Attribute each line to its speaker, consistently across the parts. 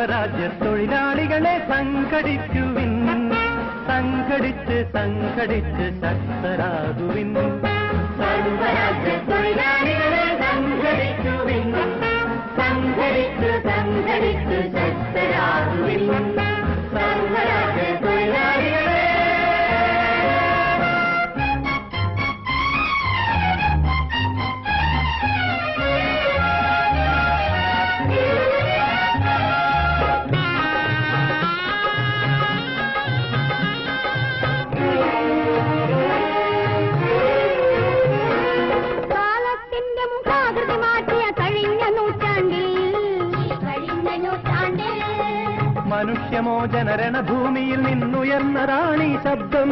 Speaker 1: സർവരാജ്യ തൊഴിലാളികളെ സംഘടിക്കുവിൻ. സംഘടിച്ച് സംഘടിച്ച് ശക്തരാകുവിൻ. സർവരാജ്യ തൊഴിലാളികളെ മനുഷ്യമോചന രണഭൂമിയിൽ
Speaker 2: നിന്നുയർന്ന റാണി ശബ്ദം.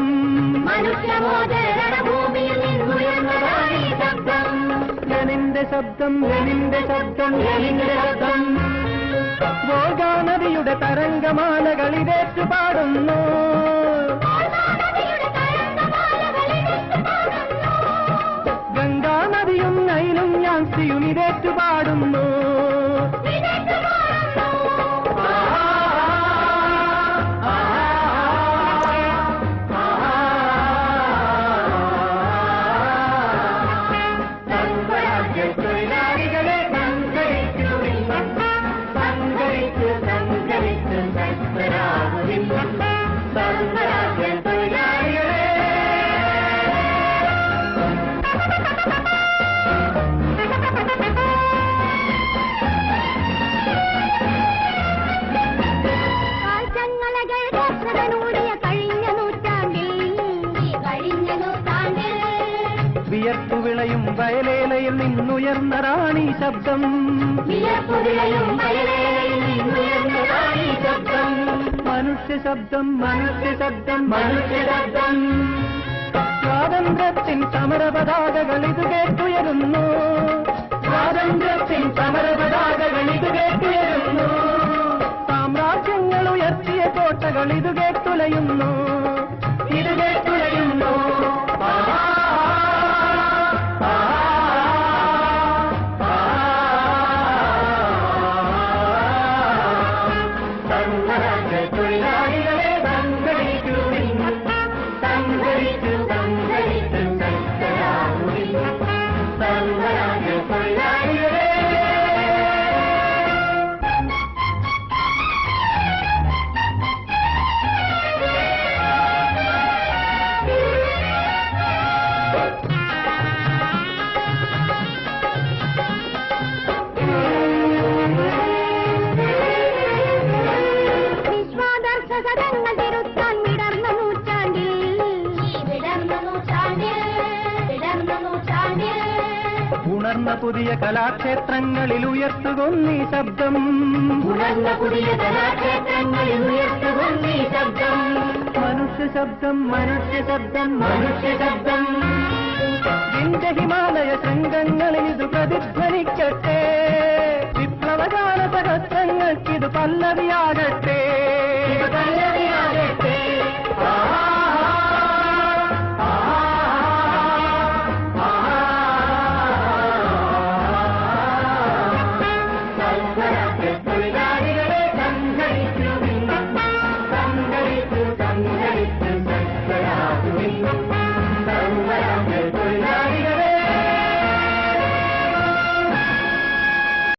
Speaker 1: ലെനിന്റെ ശബ്ദം ലെനിന്റെ ശബ്ദം ലെനിന്റെ ശബ്ദം. ഗോഗാനദിയുടെ തരംഗമാലകൾ ഇതേറ്റു പാടുന്നു
Speaker 2: നദിയുടെ തരംഗമാലകളിൽ
Speaker 1: ഗംഗാ നദിയും നൈലും യാൻസിയും ഇതേറ്റു പാടുന്നു വിയർപ്പുവിളയും വയലേലയിൽ
Speaker 2: വയലേലയിൽ നിന്നുയർന്നതായി ശബ്ദം.
Speaker 1: മനുഷ്യ ശബ്ദം മനുഷ്യ ശബ്ദം. മനുഷ്യ ശബ്ദം. സ്വാതന്ത്ര്യത്തിൻ സമരപതാകകൾ ഇത് കേട്ടുയരുന്നു. സ്വാതന്ത്ര്യത്തിൻ സമരപതാകകൾ ഉണർന്ന പുതിയ കലാക്ഷേത്രങ്ങളിൽ ഉയർത്തുകൊന്നീ ശബ്ദം.
Speaker 2: ഉണർന്ന പുതിയ കലാക്ഷേത്രങ്ങളിൽ ശബ്ദം.
Speaker 1: മനുഷ്യ ശബ്ദം മനുഷ്യ ശബ്ദം മനുഷ്യ ശബ്ദം. നിന്റെ ഹിമാലയ ശൃംഗങ്ങളിൽ ഇത് പ്രതിധ്വനിക്കട്ടെ. വിപ്ലവകാല സഹസ്രങ്ങൾക്കിത് പല്ലവിയാകട്ടെ me. Somewhere I'm